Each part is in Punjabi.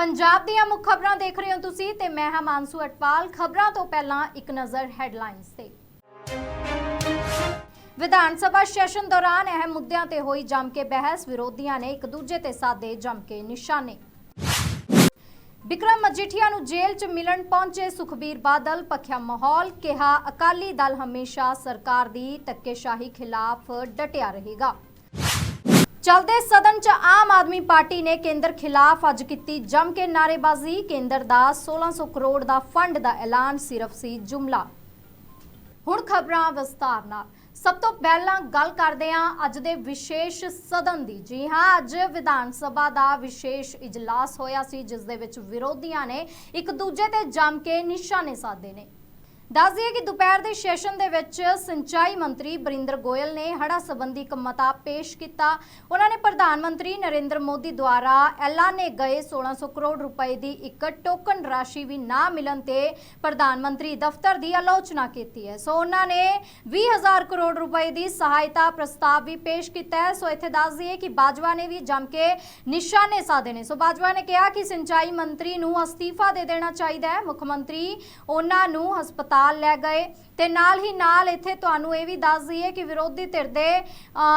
ਪੰਜਾਬ ਦੀਆਂ ਮੁੱਖ ਖਬਰਾਂ ਦੇਖ ਰਹੇ ਹੋ ਤੁਸੀਂ ਤੇ ਮੈਂ ਹਾਂ ਮਾਨਸੂ ਅਟਵਾਲ। ਖਬਰਾਂ ਤੋਂ ਪਹਿਲਾਂ ਇੱਕ ਨਜ਼ਰ ਹੈਡਲਾਈਨਸ ਤੇ। ਵਿਧਾਨ ਸਭਾ ਸੈਸ਼ਨ ਦੌਰਾਨ ਅਹਿਮ ਮੁੱਦਿਆਂ ਤੇ ਹੋਈ ਜੰਮ ਕੇ ਬਹਿਸ, ਵਿਰੋਧੀਆਂ ਨੇ ਇੱਕ ਦੂਜੇ ਤੇ ਸਾਦੇ ਜੰਮ ਕੇ ਨਿਸ਼ਾਨੇ। ਬਿਕਰਮ ਮਜੀਠੀਆ ਨੂੰ ਜੇਲ੍ਹ 'ਚ ਮਿਲਣ ਪਹੁੰਚੇ ਸੁਖਬੀਰ ਬਾਦਲ, ਪੱਖਿਆ ਮਾਹੌਲ, ਕਿਹਾ ਅਕਾਲੀ ਦਲ ਹਮੇਸ਼ਾ ਸਰਕਾਰ ਦੀ ਧੱਕੇਸ਼ਾਹੀ ਖਿਲਾਫ ਡਟਿਆ ਰਹੇਗਾ। ਚਲਦੇ ਸਦਨ 'ਚ ਆਮ ਆਦਮੀ ਪਾਰਟੀ ਨੇ ਕੇਂਦਰ ਖਿਲਾਫ ਅੱਜ ਕੀਤੀ ਜੰਮ ਕੇ ਨਾਰੇਬਾਜ਼ੀ ਕੇਂਦਰ ਦਾ 1600 ਕਰੋੜ ਦਾ ਫੰਡ ਦਾ ਐਲਾਨ ਸਿਰਫ ਸੀ ਜੁਮਲਾ। ਹੁਣ ਖਬਰਾਂ ਵਿਸਤਾਰ ਨਾਲ। ਸਭ ਤੋਂ ਪਹਿਲਾਂ ਗੱਲ ਕਰਦੇ ਹਾਂ ਅੱਜ ਦੇ ਵਿਸ਼ੇਸ਼ ਸਦਨ ਦੀ। ਜੀ ਹਾਂ, ਅੱਜ ਵਿਧਾਨ ਸਭਾ ਦਾ ਵਿਸ਼ੇਸ਼ ਇਜਲਾਸ ਹੋਇਆ ਸੀ, ਜਿਸ ਦੇ ਵਿੱਚ ਵਿਰੋਧੀਆਂ ਨੇ ਇੱਕ ਦੂਜੇ ਤੇ ਜੰਮ ਕੇ ਨਿਸ਼ਾਨੇ ਸਾਧੇ ਨੇ। ਦੱਸ ਦਈਏ ਕਿ ਦੁਪਹਿਰ ਦੇ ਸੈਸ਼ਨ ਦੇ ਵਿੱਚ ਸਿੰਚਾਈ ਮੰਤਰੀ ਬਰਿੰਦਰ ਗੋਇਲ ਨੇ ਹੜਾ ਸੰਬੰਧੀ ਇੱਕ ਮਤਾ ਪੇਸ਼ ਕੀਤਾ। ਉਹਨਾਂ ਨੇ ਪ੍ਰਧਾਨ ਮੰਤਰੀ ਨਰਿੰਦਰ ਮੋਦੀ ਦੁਆਰਾ ਐਲਾਨੇ ਗਏ 1600 ਕਰੋੜ ਰੁਪਏ ਦੀ ਇੱਕ ਟੋਕਨ ਰਾਸ਼ੀ ਵੀ ਨਾ ਮਿਲਣ ਤੇ ਪ੍ਰਧਾਨ ਮੰਤਰੀ ਦਫ਼ਤਰ ਦੀ ਆਲੋਚਨਾ ਕੀਤੀ ਹੈ। ਸੋ ਉਹਨਾਂ ਨੇ 20000 ਕਰੋੜ ਰੁਪਏ ਦੀ ਸਹਾਇਤਾ ਪ੍ਰਸਤਾਵ ਵੀ ਪੇਸ਼ ਕੀਤਾ ਹੈ। ਸੋ ਇੱਥੇ ਦੱਸ ਦਈਏ ਕਿ ਬਾਜਵਾ ਨੇ ਵੀ ਜੰਮ ਕੇ ਨਿਸ਼ਾਨੇ ਸਾਧੇ ਨੇ। ਸੋ ਬਾਜਵਾ ਨੇ ਕਿਹਾ ਕਿ ਸਿੰਚਾਈ ਮੰਤਰੀ ਨੂੰ ਅਸਤੀਫਾ ਦੇ ਦੇਣਾ ਚਾਹੀਦਾ ਹੈ। ਮੁੱਖ ਮੰਤਰੀ ਉਹਨਾਂ ਨੂੰ ਹਸਪਤਾਲ ਲੈ ਗਏ ਤੇ ਨਾਲ ਹੀ ਨਾਲ ਇੱਥੇ ਤੁਹਾਨੂੰ ਇਹ ਵੀ ਦੱਸ ਦਈਏ ਕਿ ਵਿਰੋਧੀ ਧਿਰ ਦੇ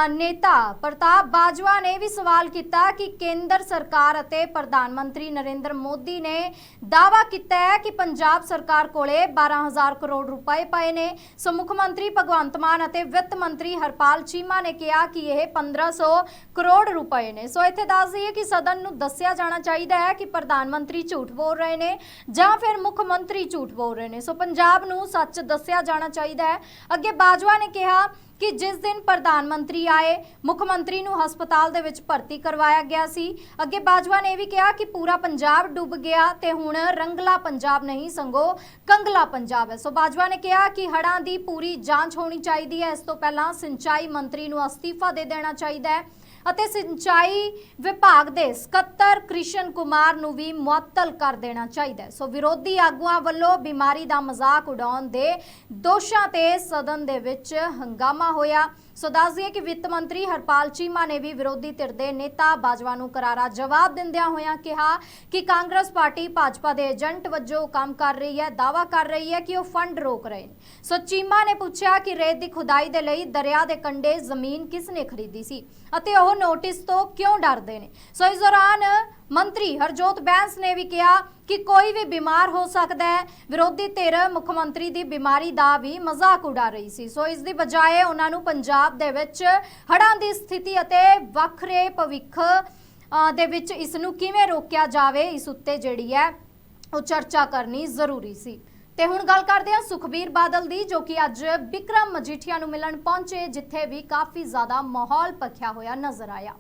ਨੇਤਾ ਪ੍ਰਤਾਪ ਬਾਜਵਾ ਨੇ ਵੀ ਸਵਾਲ ਕੀਤਾ ਕਿ ਕੇਂਦਰ ਸਰਕਾਰ ਅਤੇ ਪ੍ਰਧਾਨ ਮੰਤਰੀ ਨਰਿੰਦਰ ਮੋਦੀ ਨੇ ਦਾਅਵਾ ਕੀਤਾ ਹੈ ਕਿ ਪੰਜਾਬ ਸਰਕਾਰ ਕੋਲੇ 12000 ਕਰੋੜ ਰੁਪਏ ਪਏ ਨੇ। ਸੋ ਮੁੱਖ ਮੰਤਰੀ ਭਗਵੰਤ ਮਾਨ ਅਤੇ ਵਿੱਤ ਮੰਤਰੀ ਹਰਪਾਲ ਚੀਮਾ ਨੇ ਕਿਹਾ ਕਿ ਇਹ 1500 ਕਰੋੜ ਰੁਪਏ ਨੇ। ਸੋ ਇੱਥੇ ਦੱਸ ਦਈਏ ਕਿ ਸਦਨ ਨੂੰ ਦੱਸਿਆ ਜਾਣਾ ਚਾਹੀਦਾ ਹੈ ਕਿ ਪ੍ਰਧਾਨ ਮੰਤਰੀ ਝੂਠ ਬੋਲ ਰਹੇ ਨੇ ਜਾਂ ਫਿਰ ਮੁੱਖ ਮੰਤਰੀ ਝੂਠ ਬੋਲ ਰਹੇ ਨੇ। ਸੋ ਪੰਜਾਬ ਨੂੰ ਸੱਚ ਦੱਸਿਆ ਜਾਣਾ ਚਾਹੀਦਾ ਹੈ। ਅੱਗੇ ਬਾਜਵਾ ਨੇ ਕਿਹਾ ਕਿ ਜਿਸ ਦਿਨ ਪ੍ਰਧਾਨ ਮੰਤਰੀ ਆਏ, ਮੁੱਖ ਮੰਤਰੀ ਨੂੰ ਹਸਪਤਾਲ ਦੇ ਵਿੱਚ ਭਰਤੀ ਕਰਵਾਇਆ ਗਿਆ ਸੀ। ਅੱਗੇ ਬਾਜਵਾ ਨੇ ਇਹ ਵੀ ਕਿਹਾ ਕਿ ਪੂਰਾ ਪੰਜਾਬ ਡੁੱਬ ਗਿਆ ਤੇ ਹੁਣ ਰੰਗਲਾ ਪੰਜਾਬ ਨਹੀਂ, ਸੰਗੋ ਕੰਗਲਾ ਪੰਜਾਬ ਹੈ। ਸੋ ਬਾਜਵਾ ਨੇ ਕਿਹਾ ਕਿ ਹੜ੍ਹਾਂ ਦੀ ਪੂਰੀ ਜਾਂਚ ਹੋਣੀ ਚਾਹੀਦੀ ਹੈ। ਇਸ ਤੋਂ ਪਹਿਲਾਂ ਸਿੰਚਾਈ ਮੰਤਰੀ ਨੂੰ ਅਸਤੀਫਾ ਦੇ ਦੇਣਾ ਚਾਹੀਦਾ ਹੈ ਅਤੇ ਸਿੰਚਾਈ ਵਿਭਾਗ ਦੇ ਸਕੱਤਰ ਕ੍ਰਿਸ਼ਨ ਕੁਮਾਰ ਨੂੰ ਵੀ ਮੁਅੱਤਲ ਕਰ ਦੇਣਾ ਚਾਹੀਦਾ ਸੋ ਵਿਰੋਧੀ ਆਗੂਆਂ ਵੱਲੋਂ ਬਿਮਾਰੀ ਦਾ ਮਜ਼ਾਕ ਉਡਾਉਣ ਦੇ ਦੋਸ਼ਾਂ ਤੇ ਸਦਨ ਦੇ ਵਿੱਚ ਹੰਗਾਮਾ ਹੋਇਆ ਸੋ ਦੱਸ ਦਈਏ ਕਿ ਵਿੱਤ ਮੰਤਰੀ ਹਰਪਾਲ ਚੀਮਾ ਨੇ ਵੀ ਵਿਰੋਧੀ ਧਿਰ ਦੇ ਨੇਤਾ ਬਾਜਵਾ ਨੂੰ ਕਰਾਰਾ ਜਵਾਬ ਦਿੰਦਿਆਂ ਹੋਇਆਂ ਕਿਹਾ ਕਿ ਕਾਂਗਰਸ ਪਾਰਟੀ ਭਾਜਪਾ ਦੇ ਏਜੰਟ ਵਜੋਂ ਕੰਮ ਕਰ ਰਹੀ ਹੈ ਦਾਵਾ ਕਰ ਰਹੀ ਹੈ ਕਿ ਉਹ ਫੰਡ ਰੋਕ ਰਹੇ ਨੇ। ਸੋ ਚੀਮਾ ਨੇ ਪੁੱਛਿਆ ਕਿ ਰੇਤ ਦੀ ਖੁਦਾਈ ਦੇ ਲਈ ਦਰਿਆ ਦੇ ਕੰਢੇ ਜ਼ਮੀਨ ਕਿਸ ਨੇ ਖਰੀਦੀ ਸੀ ਅਤੇ ਉਹ ਨੋਟਿਸ ਤੋਂ ਕਿਉਂ ਡਰਦੇ ਨੇ? ਸੋ ਇਸ ਦੌਰਾਨ ਮੰਤਰੀ ਹਰਜੋਤ ਬੈਂਸ ਨੇ ਵੀ ਕਿਹਾ ਕਿ ਕੋਈ ਵੀ ਬਿਮਾਰ ਹੋ ਸਕਦਾ ਹੈ। ਵਿਰੋਧੀ ਧਿਰ ਮੁੱਖ ਮੰਤਰੀ ਦੀ ਬਿਮਾਰੀ ਦਾ ਵੀ ਮਜ਼ਾਕ ਉਡਾ ਰਹੀ ਸੀ। ਸੋ ਇਸ ਦੀ ਬਜਾਏ ਉਹਨਾਂ ਨੂੰ ਪੰਜਾਬ ਦੇ ਵਿੱਚ ਹੜ੍ਹਾਂ ਦੀ ਸਥਿਤੀ ਅਤੇ ਵੱਖਰੇ ਭਵਿੱਖ ਦੇ ਵਿੱਚ ਇਸ ਨੂੰ ਕਿਵੇਂ ਰੋਕਿਆ ਜਾਵੇ, ਇਸ ਉੱਤੇ ਜਿਹੜੀ ਹੈ ਉਹ ਚਰਚਾ ਕਰਨੀ ਜ਼ਰੂਰੀ ਸੀ। ਤੇ ਹੁਣ ਗੱਲ ਕਰਦੇ ਹਾਂ ਸੁਖਬੀਰ ਬਾਦਲ ਦੀ, ਜੋ ਕਿ ਅੱਜ ਬਿਕਰਮ ਮਜੀਠੀਆ ਨੂੰ ਮਿਲਣ ਪਹੁੰਚੇ, ਜਿੱਥੇ ਵੀ ਕਾਫੀ ਜ਼ਿਆਦਾ ਮਾਹੌਲ ਪੱਖਿਆ ਹੋਇਆ ਨਜ਼ਰ ਆਇਆ।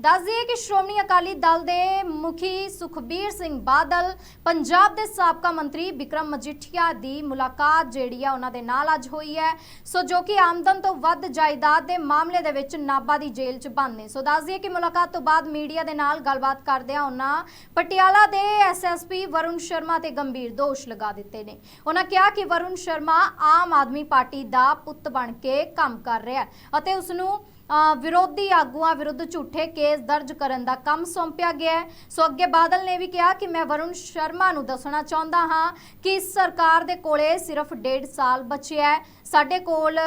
ਦੱਸ ਦਈਏ ਕਿ ਸ਼੍ਰੋਮਣੀ ਅਕਾਲੀ ਦਲ ਦੇ ਮੁਖੀ ਸੁਖਬੀਰ ਸਿੰਘ ਬਾਦਲ, ਪੰਜਾਬ ਦੇ ਸਾਬਕਾ ਮੰਤਰੀ ਵਿਕਰਮ ਮਜੀਠੀਆ ਦੀ ਮੁਲਾਕਾਤ ਜਿਹੜੀ ਹੈ ਉਹਨਾਂ ਦੇ ਨਾਲ ਅੱਜ ਹੋਈ ਹੈ। ਸੋ ਜੋ ਕਿ ਆਮਦਨ ਤੋਂ ਵੱਧ ਜਾਇਦਾਦ ਦੇ ਮਾਮਲੇ ਦੇ ਵਿੱਚ ਨਾਭਾ ਦੀ ਜੇਲ੍ਹ 'ਚ ਬੰਦ ਨੇ। ਸੋ ਦੱਸ ਦਈਏ ਕਿ ਮੁਲਾਕਾਤ ਤੋਂ ਬਾਅਦ ਮੀਡੀਆ ਦੇ ਨਾਲ ਗੱਲਬਾਤ ਕਰਦਿਆਂ ਉਹਨਾਂ ਪਟਿਆਲਾ ਦੇ ਐਸਐਸਪੀ ਵਰੁਣ ਸ਼ਰਮਾ ਤੇ ਗੰਭੀਰ ਦੋਸ਼ ਲਗਾ ਦਿੱਤੇ ਨੇ। ਉਹਨਾਂ ਕਿਹਾ ਕਿ ਵਰੁਣ ਸ਼ਰਮਾ ਆਮ ਆਦਮੀ ਪਾਰਟੀ ਦਾ ਪੁੱਤ ਬਣ ਕੇ ਕੰਮ ਕਰ ਰਿਹਾ ਅਤੇ ਉਸ ਨੂੰ ਵਿਰੋਧੀ ਆਗੂਆਂ ਵਿਰੁੱਧ ਝੂਠੇ ਕੇਸ ਦਰਜ ਕਰਨ ਦਾ ਕੰਮ ਸੌਂਪਿਆ ਗਿਆ ਹੈ। ਸੋ ਅੱਗੇ ਬਾਦਲ ਨੇ ਵੀ ਕਿਹਾ ਕਿ ਮੈਂ ਵਰੁਣ ਸ਼ਰਮਾ ਨੂੰ ਦੱਸਣਾ ਚਾਹੁੰਦਾ ਹਾਂ ਕਿ ਇਸ ਸਰਕਾਰ ਦੇ ਕੋਲੇ ਸਿਰਫ 1.5 ਸਾਲ ਬਚਿਆ ਹੈ। ਸਾਡੇ ਕੋਲ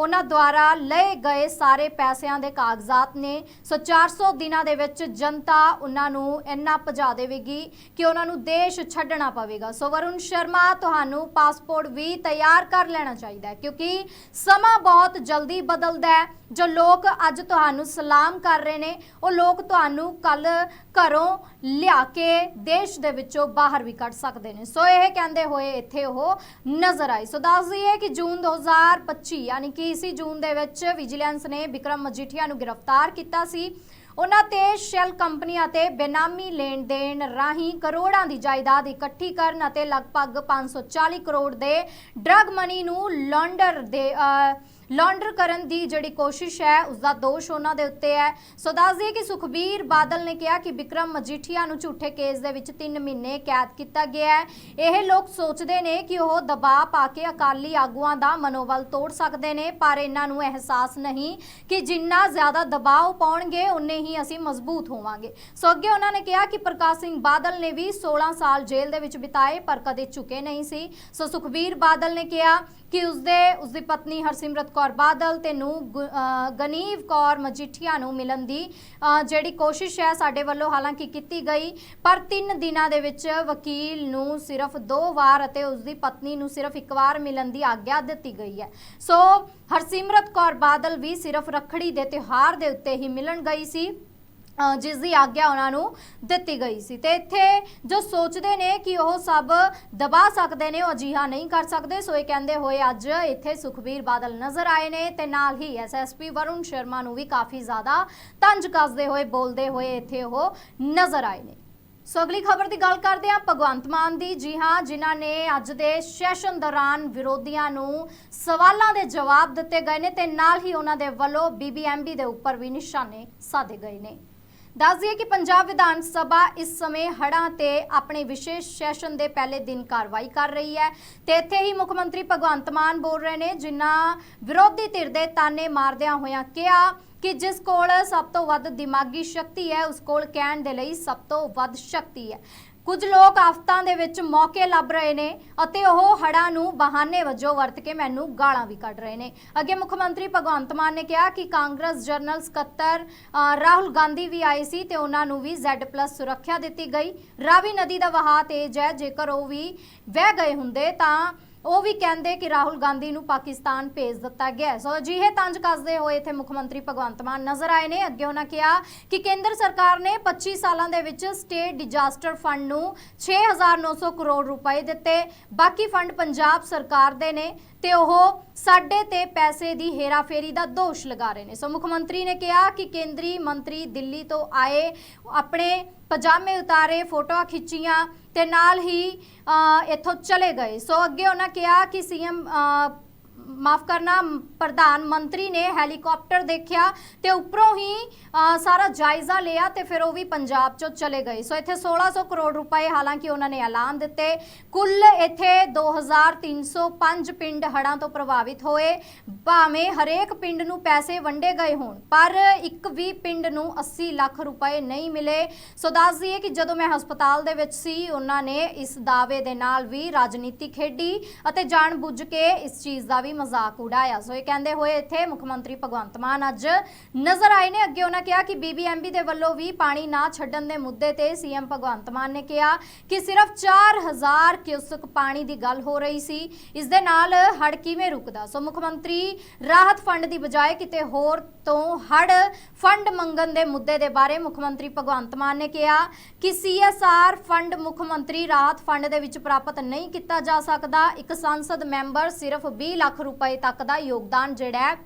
ਉਹਨਾਂ ਦੁਆਰਾ ਲਏ ਗਏ ਸਾਰੇ ਪੈਸਿਆਂ ਦੇ ਕਾਗਜ਼ਾਤ ਨੇ। ਸੋ 400 ਦਿਨਾਂ ਦੇ ਵਿੱਚ ਜਨਤਾ ਉਹਨਾਂ ਨੂੰ ਇੰਨਾ ਭਜਾ ਦੇਵੇਗੀ ਕਿ ਉਹਨਾਂ ਨੂੰ ਦੇਸ਼ ਛੱਡਣਾ ਪਵੇਗਾ। ਸੋ ਵਰੁਣ ਸ਼ਰਮਾ, ਤੁਹਾਨੂੰ ਪਾਸਪੋਰਟ ਵੀ ਤਿਆਰ ਕਰ ਲੈਣਾ ਚਾਹੀਦਾ ਹੈ ਕਿਉਂਕਿ ਸਮਾਂ ਬਹੁਤ ਜਲਦੀ ਬਦਲਦਾ ਹੈ। ਜੋ ਲੋਕ ਅੱਜ ਤੁਹਾਨੂੰ ਸਲਾਮ ਕਰ ਰਹੇ ਨੇ, ਉਹ ਲੋਕ ਤੁਹਾਨੂੰ ਕੱਲ ਘਰੋਂ ਲਿਆ ਕੇ ਦੇਸ਼ ਦੇ ਵਿੱਚੋਂ ਬਾਹਰ ਵੀ ਕੱਢ ਸਕਦੇ ਨੇ। ਸੋ ਇਹ ਕਹਿੰਦੇ ਹੋਏ ਇੱਥੇ ਉਹ ਨਜ਼ਰ ਆਈ ਸੋ ਦੱਸ ਦਈਏ ਕਿ ਜੂਨ 2025 ਯਾਨੀ ਕਿ ਇਸੀ ਜੂਨ ਦੇ ਵਿੱਚ ਵਿਜੀਲੈਂਸ ਨੇ ਵਿਕਰਮ ਮਜੀਠੀਆ ਨੂੰ ਗ੍ਰਿਫਤਾਰ ਕੀਤਾ ਸੀ। ਉਹਨਾਂ ਤੇ ਸ਼ੈਲ ਕੰਪਨੀਆਂ ਤੇ ਬੇਨਾਮੀ ਲੈਣ ਦੇਣ ਰਾਹੀਂ ਕਰੋੜਾਂ ਦੀ ਜਾਇਦਾਦ ਇਕੱਠੀ ਕਰਨ ਅਤੇ ਲਗਭਗ 540 ਕਰੋੜ ਦੇ ਡਰਗ ਮਨੀ ਨੂੰ ਲਾਂਡਰ ਦੇ ਅ, ਲਾਂਡਰ ਕਰਨ ਦੀ ਜਿਹੜੀ ਕੋਸ਼ਿਸ਼ ਹੈ ਉਸ ਦਾ ਦੋਸ਼ ਉਹਨਾਂ ਦੇ ਉੱਤੇ ਹੈ। ਸੋ ਦੱਸ ਦਈਏ ਕਿ ਸੁਖਬੀਰ ਬਾਦਲ ਨੇ ਕਿਹਾ ਕਿ ਵਿਕਰਮ ਮਜੀਠੀਆ ਨੂੰ ਝੂਠੇ ਕੇਸ ਦੇ ਵਿੱਚ 3 ਮਹੀਨੇ ਕੈਦ ਕੀਤਾ ਗਿਆ ਹੈ। ਇਹ ਲੋਕ ਸੋਚਦੇ ਨੇ ਕਿ ਉਹ ਦਬਾਅ ਪਾ ਕੇ ਅਕਾਲੀ ਆਗੂਆਂ ਦਾ ਮਨੋਬਲ ਤੋੜ ਸਕਦੇ ਨੇ, ਪਰ ਇਹਨਾਂ ਨੂੰ ਅਹਿਸਾਸ ਨਹੀਂ ਕਿ ਜਿੰਨਾ ਜ਼ਿਆਦਾ ਦਬਾਅ ਪਾਉਣਗੇ, ਉਨੇ ਹੀ ਅਸੀਂ ਮਜ਼ਬੂਤ ਹੋਵਾਂਗੇ। ਸੋ ਅੱਗੇ ਉਹਨਾਂ ਨੇ ਕਿਹਾ ਕਿ ਪ੍ਰਕਾਸ਼ ਸਿੰਘ ਬਾਦਲ ਨੇ ਵੀ 16 ਸਾਲ ਜੇਲ੍ਹ ਦੇ ਵਿੱਚ ਬਿਤਾਏ, ਪਰ ਕਦੇ ਝੁਕੇ ਨਹੀਂ ਸੀ। ਸੋ ਸੁਖਬੀਰ ਬਾਦਲ ਨੇ ਕਿਹਾ ਕਿ ਉਸਦੇ, ਉਸਦੀ ਪਤਨੀ ਹਰਸਿਮਰਤ ਕੌਰ ਬਾਦਲ ਤੇ ਨੂੰ ਗੁ- ਗਨੀਵ ਕੌਰ ਮਜੀਠੀਆ ਨੂੰ ਮਿਲਣ ਦੀ ਜਿਹੜੀ ਕੋਸ਼ਿਸ਼ ਹੈ ਸਾਡੇ ਵੱਲੋਂ ਹਾਲਾਂਕਿ ਕੀਤੀ ਗਈ, ਪਰ 3 ਦਿਨਾਂ ਦੇ ਵਿੱਚ ਵਕੀਲ ਨੂੰ ਸਿਰਫ ਦੋ ਵਾਰ ਅਤੇ ਉਸਦੀ ਪਤਨੀ ਨੂੰ ਸਿਰਫ ਇੱਕ ਵਾਰ ਮਿਲਣ ਦੀ ਆਗਿਆ ਦਿੱਤੀ ਗਈ ਹੈ। ਸੋ ਹਰਸਿਮਰਤ ਕੌਰ ਬਾਦਲ ਵੀ ਸਿਰਫ ਰੱਖੜੀ ਦੇ ਤਿਉਹਾਰ ਦੇ ਉੱਤੇ ਹੀ ਮਿਲਣ ਗਈ ਸੀ। ਜਿਸ ਦੀ ਆਗਿਆ ਉਹਨਾਂ ਨੂੰ ਦਿੱਤੀ ਗਈ ਸੀ। ਤੇ ਇੱਥੇ ਜੋ ਸੋਚਦੇ ਨੇ ਕਿ ਉਹ ਸਭ ਦਬਾ ਸਕਦੇ ਨੇ, ਉਹ ਅਜਿਹਾ ਨਹੀਂ ਕਰ ਸਕਦੇ। ਸੋ ਇਹ ਕਹਿੰਦੇ ਹੋਏ ਅੱਜ ਇੱਥੇ ਸੁਖਬੀਰ ਬਾਦਲ ਨਜ਼ਰ ਆਏ ਨੇ ਤੇ ਨਾਲ ਹੀ ਐਸਐਸਪੀ ਵਰੁਣ ਸ਼ਰਮਾ ਨੂੰ ਵੀ ਕਾਫੀ ਜ਼ਿਆਦਾ ਤੰਜ ਕੱਸਦੇ ਹੋਏ, ਬੋਲਦੇ ਹੋਏ ਇੱਥੇ ਉਹ ਨਜ਼ਰ ਆਏ ਨੇ। ਸੋ ਅਗਲੀ ਖਬਰ ਦੀ ਗੱਲ ਕਰਦੇ ਹਾਂ, ਭਗਵੰਤ ਮਾਨ ਦੀ। ਜੀ ਹਾਂ, ਜਿਨ੍ਹਾਂ ਨੇ ਅੱਜ ਦੇ ਸੈਸ਼ਨ ਦੌਰਾਨ ਵਿਰੋਧੀਆਂ ਨੂੰ ਸਵਾਲਾਂ ਦੇ ਜਵਾਬ ਦਿੱਤੇ ਗਏ ਨੇ ਤੇ ਨਾਲ ਹੀ ਉਹਨਾਂ ਦੇ ਵੱਲੋਂ ਬੀਬੀਐਮਬੀ ਦੇ ਉੱਪਰ ਵੀ ਨਿਸ਼ਾਨੇ ਸਾਧੇ ਗਏ ਨੇ। ਦੱਸ ਦਈਏ ਕਿ ਪੰਜਾਬ ਵਿਧਾਨ ਸਭਾ ਇਸ ਸਮੇਂ ਹੜ੍ਹਾਂ ਤੇ ਆਪਣੇ ਵਿਸ਼ੇਸ਼ ਸੈਸ਼ਨ ਦੇ ਪਹਿਲੇ ਦਿਨ ਕਾਰਵਾਈ ਕਰ ਰਹੀ ਹੈ ਤੇ ਇੱਥੇ ਹੀ ਮੁੱਖ ਮੰਤਰੀ ਭਗਵੰਤ ਮਾਨ ਬੋਲ ਰਹੇ ਨੇ, ਜਿਨ੍ਹਾਂ ਵਿਰੋਧੀ ਧਿਰ ਦੇ ਤਾਨੇ ਮਾਰਦਿਆਂ ਹੋਇਆਂ ਕਿਹਾ ਕਿ ਜਿਸ ਕੋਲ ਸਭ ਤੋਂ ਵੱਧ ਦਿਮਾਗੀ ਸ਼ਕਤੀ ਹੈ, ਉਸ ਕੋਲ ਕਹਿਣ ਦੇ ਲਈ ਸਭ ਤੋਂ ਵੱਧ ਸ਼ਕਤੀ ਹੈ। ਕੁਝ ਲੋਕ ਆਫਤਾਂ ਦੇ ਵਿੱਚ ਮੌਕੇ ਲੱਭ ਰਹੇ ਨੇ ਅਤੇ ਉਹ ਹੜ੍ਹਾਂ ਨੂੰ ਬਹਾਨੇ ਵਜੋਂ ਵਰਤ ਕੇ ਮੈਨੂੰ ਗਾਲਾਂ ਵੀ ਕੱਢ ਰਹੇ ਨੇ। ਅੱਗੇ ਮੁੱਖ ਮੰਤਰੀ ਭਗਵੰਤ ਮਾਨ ਨੇ ਕਿਹਾ ਕਿ ਕਾਂਗਰਸ ਜਨਰਲ ਸਕੱਤਰ ਰਾਹੁਲ ਗਾਂਧੀ ਵੀ ਆਏ ਸੀ ਤੇ ਉਹਨਾਂ ਨੂੰ ਵੀ Z+ ਸੁਰੱਖਿਆ ਦਿੱਤੀ ਗਈ। ਰਾਵੀ ਨਦੀ ਦਾ ਵਹਾਅ ਤੇਜ਼ ਹੈ, ਜੇਕਰ ਉਹ ਵੀ ਵਹਿ ਗਏ ਹੁੰਦੇ ਤਾਂ ਉਹ ਵੀ ਕਹਿੰਦੇ ਕਿ ਰਾਹੁਲ ਗਾਂਧੀ ਨੂੰ ਪਾਕਿਸਤਾਨ ਭੇਜ ਦਿੱਤਾ ਗਿਆ ਸੋ ਅਜਿਹੇ ਤੰਜ ਕੱਸਦੇ ਹੋਏ ਇੱਥੇ ਮੁੱਖ ਮੰਤਰੀ ਭਗਵੰਤ ਮਾਨ ਨਜ਼ਰ ਆਏ ਨੇ। ਅੱਗੇ ਉਹਨਾਂ ਕਿਹਾ ਕਿ ਕੇਂਦਰ ਸਰਕਾਰ ਨੇ 25 ਸਾਲਾਂ ਦੇ ਵਿੱਚ ਸਟੇਟ ਡਿਜ਼ਾਸਟਰ ਫੰਡ ਨੂੰ 6900 ਕਰੋੜ ਰੁਪਏ ਦਿੱਤੇ। ਬਾਕੀ ਫੰਡ ਪੰਜਾਬ ਸਰਕਾਰ ਦੇ ਨੇ। ਤੇ ਉਹ ਸਾਡੇ ਤੇ ਪੈਸੇ ਦੀ ਹੇਰਾਫੇਰੀ ਦਾ ਦੋਸ਼ ਲਗਾ ਰਹੇ ਨੇ। ਸੋ ਮੁੱਖ ਮੰਤਰੀ ਨੇ ਕਿਹਾ ਕਿ ਕੇਂਦਰੀ ਮੰਤਰੀ ਦਿੱਲੀ ਤੋਂ ਆਏ ਆਪਣੇ ਪਜਾਮੇ ਉਤਾਰੇ ਫੋਟੋਆਂ ਖਿੱਚੀਆਂ ਤੇ ਨਾਲ ਹੀ ਅ, ਇੱਥੋਂ ਚਲੇ ਗਏ। ਸੋ ਅੱਗੇ ਉਹਨਾਂ ਕਿਹਾ ਕਿ ਸੀਐਮ ਮਾਫ ਕਰਨਾ, ਪ੍ਰਧਾਨ ਮੰਤਰੀ ਨੇ ਹੈਲੀਕਾਪਟਰ ਦੇਖਿਆ ਤੇ ਉੱਪਰੋਂ ਹੀ ਸਾਰਾ ਜਾਇਜ਼ਾ ਲਿਆ ਤੇ ਫਿਰ ਉਹ ਵੀ ਪੰਜਾਬ ਚੋਂ ਚਲੇ ਗਏ। ਸੋ ਇੱਥੇ 1600 ਕਰੋੜ ਰੁਪਏ ਹਾਲਾਂਕਿ ਉਹਨਾਂ ਨੇ ਐਲਾਨ ਦਿੱਤੇ। ਕੁੱਲ ਇੱਥੇ 2305 ਪਿੰਡ ਹੜ੍ਹਾਂ ਤੋਂ ਪ੍ਰਭਾਵਿਤ ਹੋਏ। ਭਾਵੇਂ ਹਰੇਕ ਪਿੰਡ ਨੂੰ ਪੈਸੇ ਵੰਡੇ ਗਏ ਹੋਣ, ਪਰ ਇੱਕ ਵੀ ਪਿੰਡ ਨੂੰ 80 ਲੱਖ ਰੁਪਏ ਨਹੀਂ ਮਿਲੇ। ਸੋ ਦੱਸ ਦਈਏ ਕਿ ਜਦੋਂ ਮੈਂ ਹਸਪਤਾਲ ਦੇ ਵਿੱਚ ਸੀ, ਉਹਨਾਂ ਨੇ ਇਸ ਦਾਅਵੇ ਦੇ ਨਾਲ ਵੀ ਰਾਜਨੀਤੀ ਖੇਡੀ ਅਤੇ ਜਾਣਬੁੱਝ ਕੇ ਇਸ ਚੀਜ਼ ਦਾ ਵੀ ਮਜ਼ਾਕ ਉਡਾਇਆ। ਸੋ ਇਹ ਕਹਿੰਦੇ ਹੋਏ ਇੱਥੇ ਮੁੱਖ ਮੰਤਰੀ ਭਗਵੰਤ ਮਾਨ ਅੱਜ ਨਜ਼ਰ ਆਏ ਨੇ। ਅੱਗੇ ਉਹਨਾਂ ਕਿਹਾ ਕਿ ਬੀਬੀਐਮਬੀ ਦੇ ਵੱਲੋਂ ਵੀ ਪਾਣੀ ਨਾ ਛੱਡਣ ਦੇ ਮੁੱਦੇ ਤੇ ਸੀਐਮ ਭਗਵੰਤ ਮਾਨ ਨੇ ਕਿਹਾ ਕਿ ਸਿਰਫ 4000 ਕਿਊਸਕ ਪਾਣੀ ਦੀ ਗੱਲ ਹੋ ਰਹੀ ਸੀ। ਇਸ ਦੇ ਨਾਲ ਹੜ ਕਿਵੇਂ ਰੁਕਦਾ? ਸੋ ਮੁੱਖ ਮੰਤਰੀ ਰਾਹਤ ਫੰਡ ਦੀ ਬਜਾਏ ਕਿਤੇ ਹੋਰ ਤੋਂ ਹੜ ਫੰਡ ਮੰਗਣ ਦੇ ਮੁੱਦੇ ਦੇ ਬਾਰੇ ਮੁੱਖ ਮੰਤਰੀ ਭਗਵੰਤ ਮਾਨ ਨੇ ਕਿਹਾ ਕਿ ਸੀਐਸਆਰ ਫੰਡ ਮੁੱਖ ਮੰਤਰੀ ਰਾਹਤ ਫੰਡ ਦੇ ਵਿੱਚ ਪ੍ਰਾਪਤ ਨਹੀਂ ਕੀਤਾ ਜਾ ਸਕਦਾ। ਇੱਕ ਸੰਸਦ ਮੈਂਬਰ ਸਿਰਫ 20 ਲੱਖ ਰੁਪਏ ਤੱਕ ਦਾ ਯੋਗਦਾਨ ਜਿਹੜਾ ਹੈ,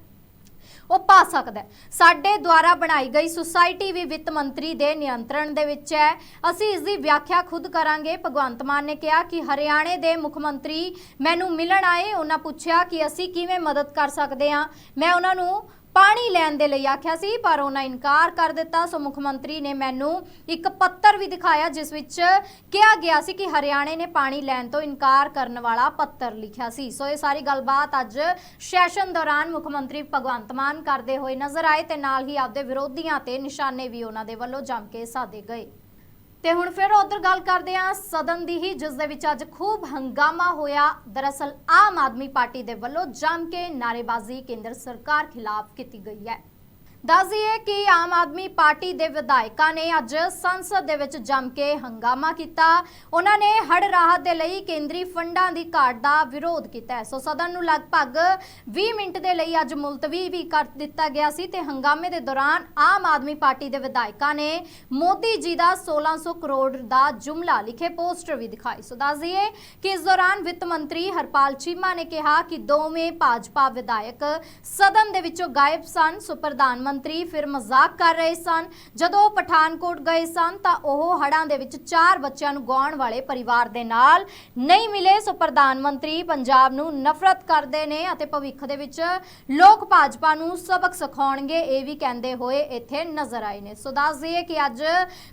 ਉਹ ਪਾ ਸਕਦਾ ਸਾਡੇ ਦੁਆਰਾ ਬਣਾਈ ਗਈ ਸੁਸਾਇਟੀ ਵੀ ਵਿੱਤ ਮੰਤਰੀ ਦੇ ਨਿਯੰਤਰਣ ਦੇ ਵਿੱਚ ਹੈ। ਅਸੀਂ ਇਸ ਦੀ ਵਿਆਖਿਆ ਖੁਦ ਕਰਾਂਗੇ। ਭਗਵੰਤ ਮਾਨ ਨੇ ਕਿਹਾ ਕਿ ਹਰਿਆਣੇ ਦੇ ਮੁੱਖ ਮੰਤਰੀ ਮੈਨੂੰ ਮਿਲਣ ਆਏ। ਉਹਨਾਂ ਪੁੱਛਿਆ ਕਿ ਅਸੀਂ ਕਿਵੇਂ ਮਦਦ ਕਰ ਸਕਦੇ ਹਾਂ। ਮੈਂ ਉਹਨਾਂ ਨੂੰ ਪਾਣੀ ਲੈਣ ਦੇ ਲਈ ਆਖਿਆ ਸੀ, ਪਰ ਉਹਨਾਂ ਇਨਕਾਰ ਕਰ ਦਿੱਤਾ। ਸੋ ਮੁੱਖ ਮੰਤਰੀ ਨੇ ਮੈਨੂੰ ਇੱਕ ਪੱਤਰ ਵੀ ਦਿਖਾਇਆ, ਜਿਸ ਵਿੱਚ ਕਿਹਾ ਗਿਆ ਸੀ ਕਿ ਹਰਿਆਣੇ ਨੇ ਪਾਣੀ ਲੈਣ ਤੋਂ ਇਨਕਾਰ ਕਰਨ ਵਾਲਾ ਪੱਤਰ ਲਿਖਿਆ ਸੀ। ਸੋ ਇਹ ਸਾਰੀ ਗੱਲਬਾਤ ਅੱਜ ਸੈਸ਼ਨ ਦੌਰਾਨ ਮੁੱਖ ਮੰਤਰੀ ਭਗਵੰਤ ਮਾਨ ਕਰਦੇ ਹੋਏ ਨਜ਼ਰ ਆਏ ਤੇ ਨਾਲ ਹੀ ਆਪਦੇ ਵਿਰੋਧੀਆਂ ਤੇ ਨਿਸ਼ਾਨੇ ਵੀ ਉਹਨਾਂ ਦੇ ਵੱਲੋਂ ਜੰਮ ਕੇ ਸਾਧੇ ਗਏ। ਤੇ ਹੁਣ ਫਿਰ ਉਧਰ ਗੱਲ ਕਰਦੇ ਹਾਂ ਸਦਨ ਦੀ ਹੀ, ਜਿਸ ਦੇ ਵਿੱਚ ਅੱਜ ਖੂਬ ਹੰਗਾਮਾ ਹੋਇਆ। ਦਰਅਸਲ ਆਮ ਆਦਮੀ ਪਾਰਟੀ ਦੇ ਵੱਲੋਂ ਜੰਮ ਕੇ ਨਾਰੇਬਾਜ਼ੀ ਕੇਂਦਰ ਸਰਕਾਰ ਖਿਲਾਫ ਕੀਤੀ ਗਈ ਹੈ। ਦੱਸ ਦਈਏ ਕਿ ਆਮ ਆਦਮੀ ਪਾਰਟੀ ਦੇ ਵਿਧਾਇਕਾਂ ਨੇ ਅੱਜ ਸੰਸਦ ਦੇ ਵਿੱਚ ਜੰਮ ਕੇ ਹੰਗਾਮਾ ਕੀਤਾ। ਉਹਨਾਂ ਨੇ ਹੜ ਰਾਹਤ ਦੇ ਲਈ ਕੇਂਦਰੀ ਫੰਡਾਂ ਦੀ ਘਾਟ ਦਾ ਵਿਰੋਧ ਕੀਤਾ ਸੋ ਸਦਨ ਨੂੰ ਲਗਭਗ 20 ਮਿੰਟ ਦੇ ਲਈ ਅੱਜ ਮੁਲਤਵੀ ਵੀ ਕਰ ਦਿੱਤਾ ਗਿਆ ਸੀ ਤੇ ਹੰਗਾਮੇ ਦੇ ਦੌਰਾਨ ਆਮ ਆਦਮੀ ਪਾਰਟੀ ਦੇ ਵਿਧਾਇਕਾਂ ਨੇ ਮੋਦੀ ਜੀ ਦਾ 1600 ਕਰੋੜ ਦਾ ਜੁਮਲਾ ਲਿਖੇ ਪੋਸਟਰ ਵੀ ਦਿਖਾਏ। ਸੋ ਦੱਸ ਦਈਏ ਕਿ ਇਸ ਦੌਰਾਨ ਵਿੱਤ ਮੰਤਰੀ ਹਰਪਾਲ ਚੀਮਾ ਨੇ ਕਿਹਾ ਕਿ ਦੋਵੇਂ ਭਾਜਪਾ ਵਿਧਾਇਕ ਸਦਨ ਦੇ ਵਿੱਚੋਂ ਗਾਇਬ ਸਨ। ਸੋ ਪ੍ਰਧਾਨ ਮੰਤਰੀ ਫਿਰ ਮਜ਼ਾਕ ਕਰ ਰਹੇ ਸਨ। ਜਦੋਂ ਪਠਾਨਕੋਟ ਗਏ ਸਨ ਤਾਂ ਉਹ ਹੜਾਂ ਦੇ ਵਿੱਚ ਚਾਰ ਬੱਚਿਆਂ ਨੂੰ ਗਵਾਉਣ ਵਾਲੇ ਪਰਿਵਾਰ ਦੇ ਨਾਲ ਨਹੀਂ ਮਿਲੇ। ਸੋ ਪ੍ਰਧਾਨ ਮੰਤਰੀ ਪੰਜਾਬ ਨੂੰ ਨਫ਼ਰਤ ਕਰਦੇ ਨੇ ਅਤੇ ਭਵਿੱਖ ਦੇ ਵਿੱਚ ਲੋਕ ਭਾਜਪਾ ਨੂੰ ਸਬਕ ਸਿਖਾਉਣਗੇ, ਇਹ ਵੀ ਕਹਿੰਦੇ ਹੋਏ ਇੱਥੇ ਨਜ਼ਰ ਆਏ ਨੇ। ਸੋ ਦੱਸ ਦਈਏ ਕਿ ਅੱਜ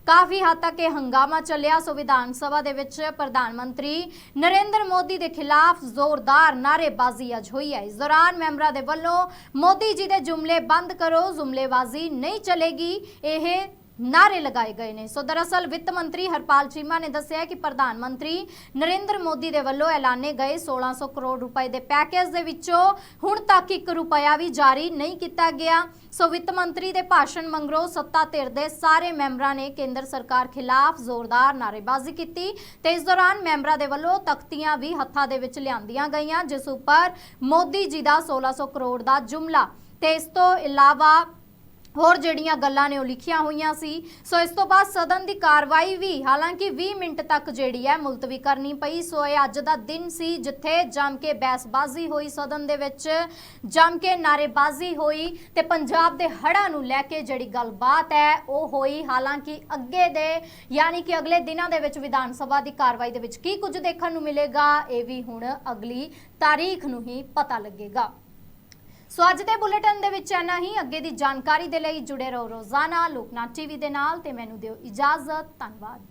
ਕਾਫੀ ਹੱਦ ਤੱਕ ਇਹ ਹੰਗਾਮਾ ਚੱਲਿਆ। ਸੋ ਵਿਧਾਨ ਸਭਾ ਦੇ ਵਿੱਚ ਪ੍ਰਧਾਨ ਮੰਤਰੀ ਨਰਿੰਦਰ ਮੋਦੀ ਦੇ ਖਿਲਾਫ ਜ਼ੋਰਦਾਰ ਨਾਅਰੇਬਾਜ਼ੀ ਅੱਜ ਹੋਈ ਹੈ। ਇਸ ਦੌਰਾਨ ਮੈਂਬਰਾਂ ਦੇ ਵੱਲੋਂ ਮੋਦੀ ਜੀ ਦੇ ਜੁਮਲੇ ਬੰਦ ਕਰੋ ਜੁਮਲੇਬਾਜ਼ੀ ਨਹੀਂ ਚਲੇਗੀ, ਇਹ ਨਾਰੇ ਲਗਾਏ ਗਏ ਨੇ। ਸੋ ਦਰਅਸਲ ਵਿੱਤ ਮੰਤਰੀ ਹਰਪਾਲ ਚੀਮਾ ਨੇ ਦੱਸਿਆ ਕਿ ਪ੍ਰਧਾਨ ਮੰਤਰੀ ਨਰਿੰਦਰ ਮੋਦੀ ਦੇ ਵੱਲੋਂ ਐਲਾਨੇ ਗਏ 1600 ਕਰੋੜ ਰੁਪਏ ਦੇ ਪੈਕੇਜ ਦੇ ਵਿੱਚੋਂ ਹੁਣ ਤੱਕ 1 ਰੁਪਿਆ ਵੀ ਜਾਰੀ ਨਹੀਂ ਕੀਤਾ ਗਿਆ। ਸੋ ਵਿੱਤ ਮੰਤਰੀ ਦੇ ਭਾਸ਼ਣ ਮੰਗਰੋਂ ਸੱਤਾ ਧਿਰ ਦੇ ਸਾਰੇ ਮੈਂਬਰਾਂ ਨੇ ਕੇਂਦਰ ਸਰਕਾਰ ਖਿਲਾਫ ਜ਼ੋਰਦਾਰ ਨਾਅਰੇਬਾਜ਼ੀ ਕੀਤੀ ਤੇ ਇਸ ਦੌਰਾਨ ਮੈਂਬਰਾਂ ਦੇ ਵੱਲੋਂ ਤਖਤੀਆਂ ਵੀ ਹੱਥਾਂ ਦੇ ਵਿੱਚ ਲਿਆਂਦੀਆਂ ਗਈਆਂ, ਜਿਸ ਉੱਪਰ ਮੋਦੀ ਜੀ ਦਾ 1600 ਕਰੋੜ ਦਾ ਜੁਮਲਾ। ਤੇ ਇਸ ਤੋਂ ਇਲਾਵਾ ਹੋਰ ਜਿਹੜੀਆਂ ਗੱਲਾਂ ਨੇ ਉਹ ਲਿਖੀਆਂ ਹੋਈਆਂ ਸੀ। ਸੋ ਇਸ ਤੋਂ ਬਾਅਦ ਸਦਨ ਦੀ ਕਾਰਵਾਈ ਵੀ, ਹਾਲਾਂਕਿ 20 ਮਿੰਟ ਤੱਕ ਜਿਹੜੀ ਹੈ ਮੁਲਤਵੀ ਕਰਨੀ ਪਈ। ਸੋ ਇਹ ਅੱਜ ਦਾ ਦਿਨ ਸੀ ਜਿੱਥੇ ਜੰਮ ਕੇ ਬਹਿਸਬਾਜ਼ੀ ਹੋਈ ਸਦਨ ਦੇ ਵਿੱਚ। ਜੰਮ ਕੇ ਨਾਰੇਬਾਜ਼ੀ ਹੋਈ ਤੇ ਪੰਜਾਬ ਦੇ ਹੜ੍ਹਾਂ ਨੂੰ ਲੈ ਕੇ ਜਿਹੜੀ ਗੱਲਬਾਤ ਹੈ, ਉਹ ਹੋਈ। ਹਾਲਾਂਕਿ ਅੱਗੇ ਦੇ, ਯਾਨੀ ਕਿ ਅਗਲੇ ਦਿਨਾਂ ਦੇ ਵਿੱਚ ਵਿਧਾਨ ਸਭਾ ਦੀ ਕਾਰਵਾਈ ਦੇ ਵਿੱਚ ਕੀ ਕੁਝ ਦੇਖਣ ਨੂੰ ਮਿਲੇਗਾ, ਇਹ ਵੀ ਹੁਣ ਅਗਲੀ ਤਾਰੀਖ ਨੂੰ ਹੀ ਪਤਾ ਲੱਗੇਗਾ। ਸੋ ਅੱਜ ਦੇ ਬੁਲੇਟਿਨ ਦੇ ਵਿੱਚ ਇੰਨਾ ਹੀ। ਅੱਗੇ ਦੀ ਜਾਣਕਾਰੀ ਦੇ ਲਈ ਜੁੜੇ ਰਹੋ ਰੋਜ਼ਾਨਾ ਲੋਕਨਾਥ ਟੀਵੀ ਦੇ ਨਾਲ ਤੇ ਮੈਨੂੰ ਦਿਓ ਇਜਾਜ਼ਤ। ਧੰਨਵਾਦ।